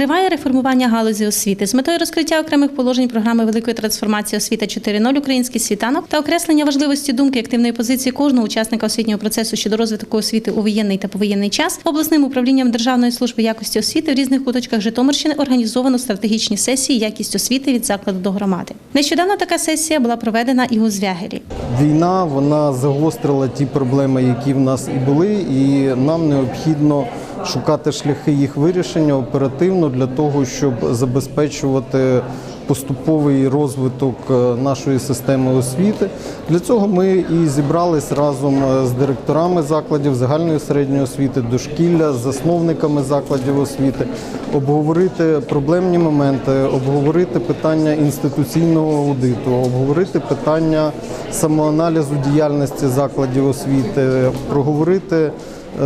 Триває реформування галузі освіти з метою розкриття окремих положень програми великої трансформації освіта 4.0 Український світанок та окреслення важливості думки активної позиції кожного учасника освітнього процесу щодо розвитку освіти у воєнний та повоєнний час обласним управлінням Державної служби якості освіти в різних куточках Житомирщини організовано стратегічні сесії якість освіти від закладу до громади. Нещодавно така сесія була проведена і у Звягелі. Війна вона загострила ті проблеми, які в нас і були, і нам необхідно шукати шляхи їх вирішення оперативно для того, щоб забезпечувати поступовий розвиток е, нашої системи освіти. Для цього ми і зібрались разом е, з директорами закладів загальної середньої освіти, дошкілля, засновниками закладів освіти, обговорити проблемні моменти, обговорити питання інституційного аудиту, обговорити питання самоаналізу діяльності закладів освіти, проговорити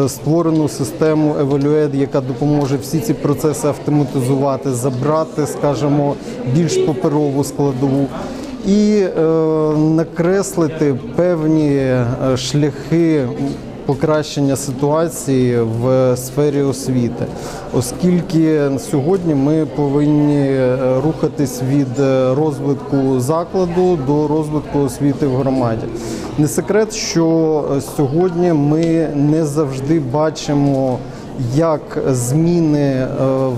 створену систему Evaluate, яка допоможе всі ці процеси автоматизувати, забрати, скажімо, більш паперову складову. І е, накреслити певні е, шляхи покращення ситуації в сфері освіти, оскільки сьогодні ми повинні е, рухатись від е, розвитку закладу до розвитку освіти в громаді. Не секрет, що е, сьогодні ми не завжди бачимо. Як зміни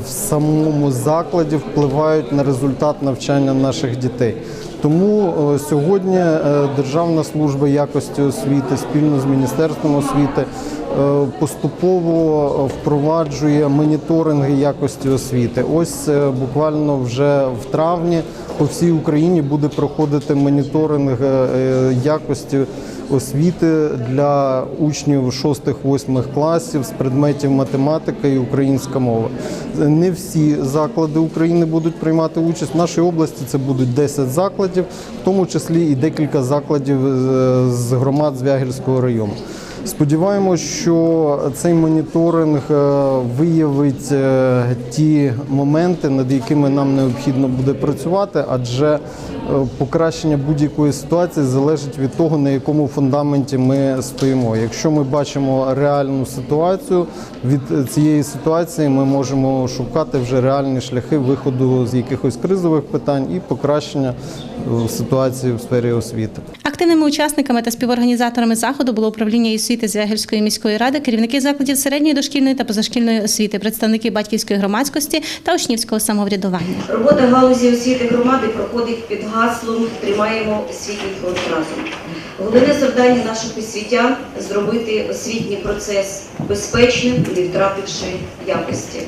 в самому закладі впливають на результат навчання наших дітей? Тому е, сьогодні е, Державна служба якості освіти спільно з Міністерством освіти е, поступово впроваджує моніторинги якості освіти. Ось буквально вже в травні по всій Україні буде проходити моніторинг якості освіти для учнів 6-8 класів з предметів математика і українська мова. Не всі заклади України будуть приймати участь. В нашій області це будуть 10 закладів, в тому числі і декілька закладів з громад Звягельського району. Сподіваємось, що цей моніторинг е, виявить е, ті моменти, над якими нам необхідно буде працювати, адже е, покращення будь-якої ситуації залежить від того, на якому фундаменті ми стоїмо. Якщо ми бачимо реальну ситуацію, від цієї ситуації ми можемо шукати вже реальні шляхи виходу з якихось кризових питань і покращення ситуації в сфері освіти. Активними учасниками та співорганізаторами заходу було управління освіти Звягельської міської ради, керівники закладів середньої дошкільної та позашкільної освіти, представники батьківської громадськості та учнівського самоврядування. Робота галузі освіти громади проходить під гаслом Тримаємо освітній фронт разом. Головне завдання наших освітян зробити освітній процес безпечним, не втративши якості.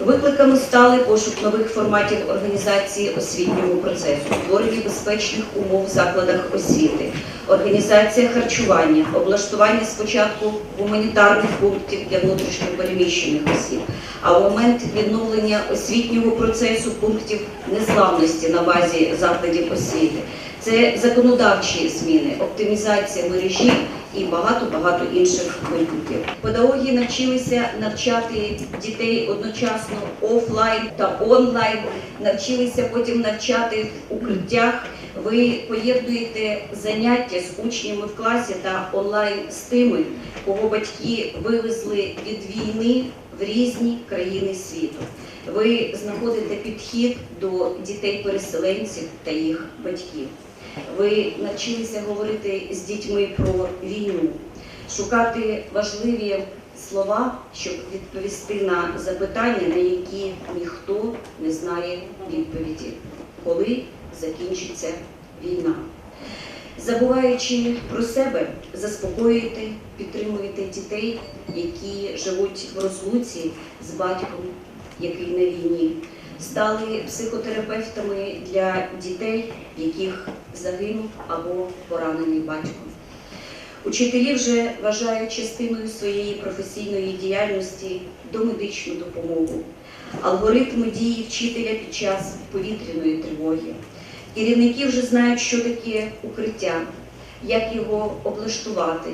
Викликами стали пошук нових форматів організації освітнього процесу, створення безпечних умов в закладах освіти, організація харчування, облаштування спочатку гуманітарних пунктів для внутрішньопереміщених осіб, а в момент відновлення освітнього процесу пунктів незламності на базі закладів освіти. Це законодавчі зміни, оптимізація мережі і багато-багато інших випадків. Педагоги навчилися навчати дітей одночасно офлайн та онлайн, навчилися потім навчати в укриттях. Ви поєднуєте заняття з учнями в класі та онлайн з тими, кого батьки вивезли від війни в різні країни світу. Ви знаходите підхід до дітей-переселенців та їх батьків. Ви навчилися говорити з дітьми про війну, шукати важливі слова, щоб відповісти на запитання, на які ніхто не знає відповіді, коли закінчиться війна. Забуваючи про себе, заспокоюєте, підтримуєте дітей, які живуть в розлуці з батьком, який на війні, стали психотерапевтами для дітей, яких загинув або поранений батько. Учителі вже вважають частиною своєї професійної діяльності домедичну допомогу, алгоритми дії вчителя під час повітряної тривоги. Керівники вже знають, що таке укриття, як його облаштувати,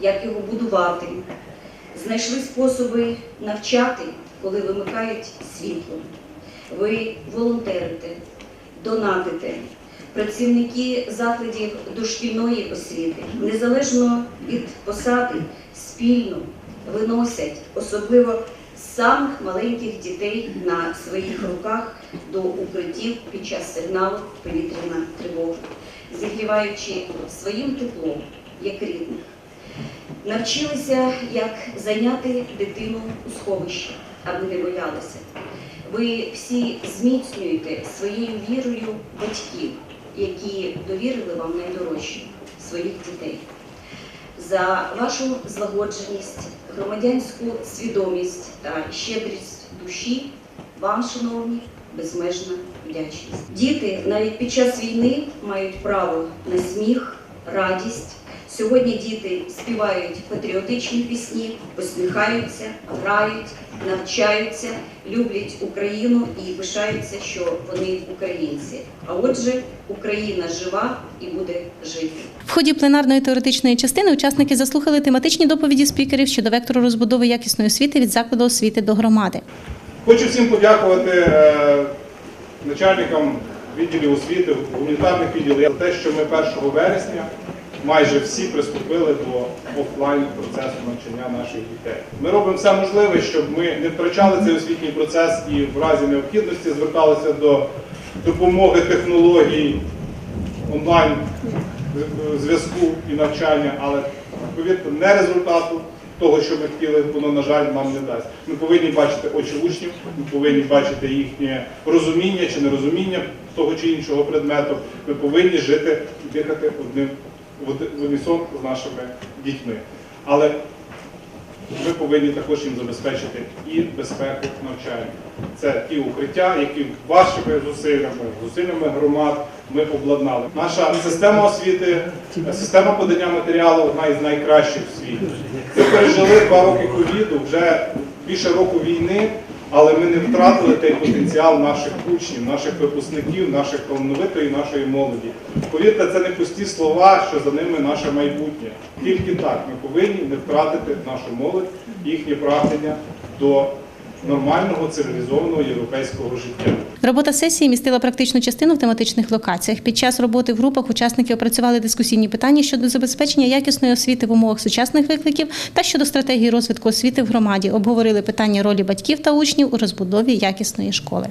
як його будувати. Знайшли способи навчати, коли вимикають світло. Ви волонтерите, донатите. Працівники закладів дошкільної освіти, незалежно від посади, спільно виносять, особливо самих маленьких дітей на своїх руках до укриттів під час сигналу повітряна тривога, зігріваючи своїм теплом, як рідних. Навчилися, як зайняти дитину у сховищі, аби не боялися. Ви всі зміцнюєте своєю вірою батьків, які довірили вам найдорожче своїх дітей. За вашу злагодженість, громадянську свідомість та щедрість душі вам, шановні, безмежна вдячність. Діти навіть під час війни мають право на сміх, радість. Сьогодні діти співають патріотичні пісні, посміхаються, грають, навчаються, люблять Україну і пишаються, що вони українці. А отже, Україна жива і буде жити. В ході пленарної теоретичної частини учасники заслухали тематичні доповіді спікерів щодо вектору розбудови якісної освіти від закладу освіти до громади. Хочу всім подякувати е, начальникам відділів освіти, гуманітарних відділів за те, що ми 1 вересня майже всі приступили до офлайн процесу навчання наших дітей. Ми робимо все можливе, щоб ми не втрачали цей освітній процес і в разі необхідності зверталися до допомоги технологій онлайн зв'язку і навчання, але повірте, не результату того, що ми хотіли, воно, на жаль, нам не дасть. Ми повинні бачити очі учнів, ми повинні бачити їхнє розуміння чи нерозуміння того чи іншого предмету. Ми повинні жити дихати одним в унісон з нашими дітьми. Але ми повинні також їм забезпечити і безпеку навчання. Це ті укриття, які вашими зусиллями, зусиллями громад ми обладнали. Наша система освіти, система подання матеріалу одна із найкращих в світі. Ми пережили два роки ковіду, вже більше року війни, але ми не втратили той потенціал наших учнів, наших випускників, наших талановитої нашої молоді. Повірте, це не пусті слова, що за ними наше майбутнє. Тільки так ми повинні не втратити нашу молодь, їхнє прагнення до нормального цивілізованого європейського життя. Робота сесії містила практичну частину в тематичних локаціях. Під час роботи в групах учасники опрацювали дискусійні питання щодо забезпечення якісної освіти в умовах сучасних викликів та щодо стратегії розвитку освіти в громаді. Обговорили питання ролі батьків та учнів у розбудові якісної школи.